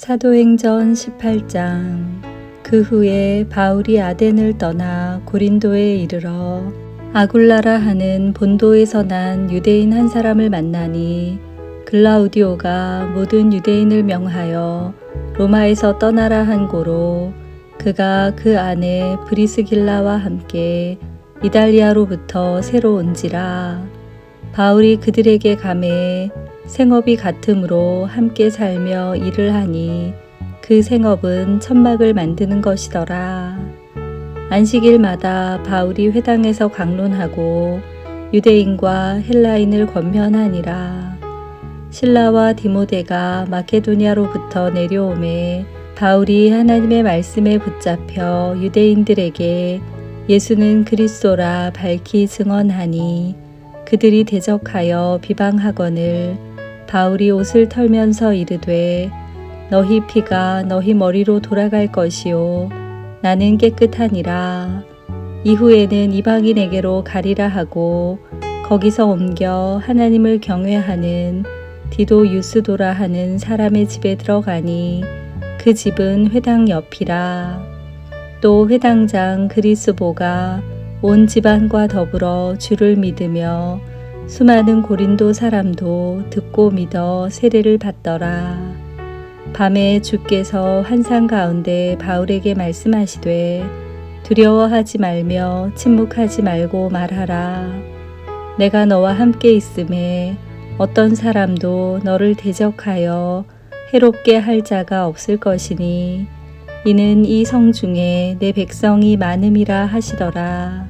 사도행전 18장. 그 후에 바울이 아덴을 떠나 고린도에 이르러 아굴라라 하는 본도에서 난 유대인 한 사람을 만나니 글라우디오가 모든 유대인을 명하여 로마에서 떠나라 한 고로 그가 그 안에 브리스길라와 함께 이달리아로부터 새로 온지라 바울이 그들에게 감해 생업이 같으므로 함께 살며 일을 하니 그 생업은 천막을 만드는 것이더라. 안식일마다 바울이 회당에서 강론하고 유대인과 헬라인을 권면하니라. 신라와 디모데가 마케도니아로부터 내려오매 바울이 하나님의 말씀에 붙잡혀 유대인들에게 예수는 그리스도라 밝히 증언하니 그들이 대적하여 비방하거늘 바울이 옷을 털면서 이르되 너희 피가 너희 머리로 돌아갈 것이요 나는 깨끗하니라. 이후에는 이방인에게로 가리라 하고 거기서 옮겨 하나님을 경외하는 디도 유스도라 하는 사람의 집에 들어가니 그 집은 회당 옆이라. 또 회당장 그리스보가 온 집안과 더불어 주를 믿으며 수많은 고린도 사람도 듣고 믿어 세례를 받더라. 밤에 주께서 환상 가운데 바울에게 말씀하시되 두려워하지 말며 침묵하지 말고 말하라. 내가 너와 함께 있음에 어떤 사람도 너를 대적하여 해롭게 할 자가 없을 것이니 이는 이 성 중에 내 백성이 많음이라 하시더라.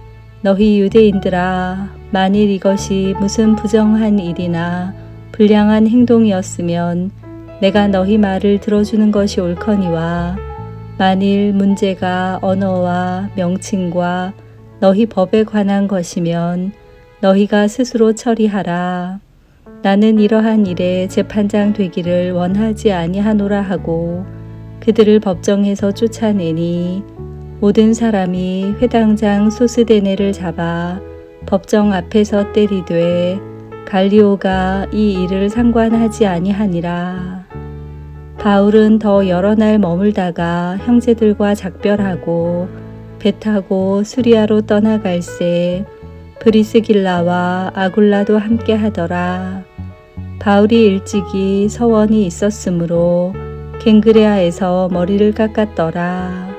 너희 유대인들아 만일 이것이 무슨 부정한 일이나 불량한 행동이었으면 내가 너희 말을 들어주는 것이 옳거니와 만일 문제가 언어와 명칭과 너희 법에 관한 것이면 너희가 스스로 처리하라. 나는 이러한 일에 재판장 되기를 원하지 아니하노라 하고 그들을 법정에서 쫓아내니 모든 사람이 회당장 소스데네를 잡아 법정 앞에서 때리되 갈리오가 이 일을 상관하지 아니하니라. 바울은 더 여러 날 머물다가 형제들과 작별하고 배 타고 수리아로 떠나갈새 브리스길라와 아굴라도 함께 하더라. 바울이 일찍이 서원이 있었으므로 갱그레아에서 머리를 깎았더라.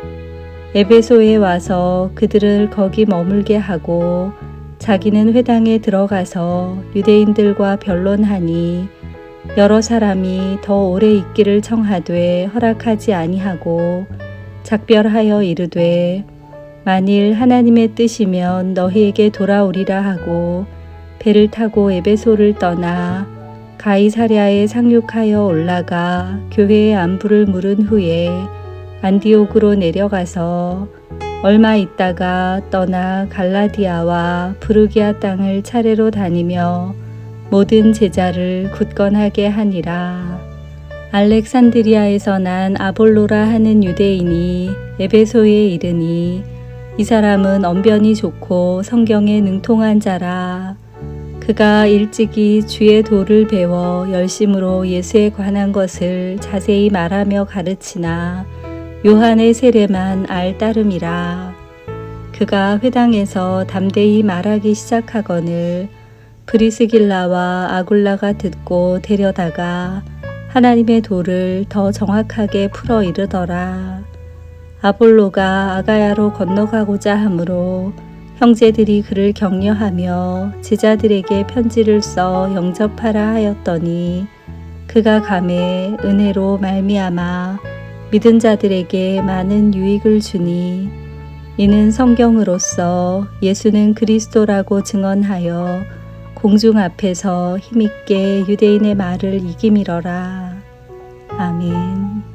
에베소에 와서 그들을 거기 머물게 하고 자기는 회당에 들어가서 유대인들과 변론하니 여러 사람이 더 오래 있기를 청하되 허락하지 아니하고 작별하여 이르되 만일 하나님의 뜻이면 너희에게 돌아오리라 하고 배를 타고 에베소를 떠나 가이사랴에 상륙하여 올라가 교회의 안부를 물은 후에 안디옥으로 내려가서 얼마 있다가 떠나 갈라디아와 부르기아 땅을 차례로 다니며 모든 제자를 굳건하게 하니라. 알렉산드리아에서 난 아볼로라 하는 유대인이 에베소에 이르니 이 사람은 언변이 좋고 성경에 능통한 자라. 그가 일찍이 주의 도를 배워 열심으로 예수에 관한 것을 자세히 말하며 가르치나 요한의 세례만 알 따름이라. 그가 회당에서 담대히 말하기 시작하거늘 브리스길라와 아굴라가 듣고 데려다가 하나님의 도를 더 정확하게 풀어 이르더라. 아볼로가 아가야로 건너가고자 하므로 형제들이 그를 격려하며 제자들에게 편지를 써 영접하라 하였더니 그가 감에 은혜로 말미암아 믿은 자들에게 많은 유익을 주니 이는 성경으로서 예수는 그리스도라고 증언하여 공중 앞에서 힘있게 유대인의 말을 이기밀어라. 아멘.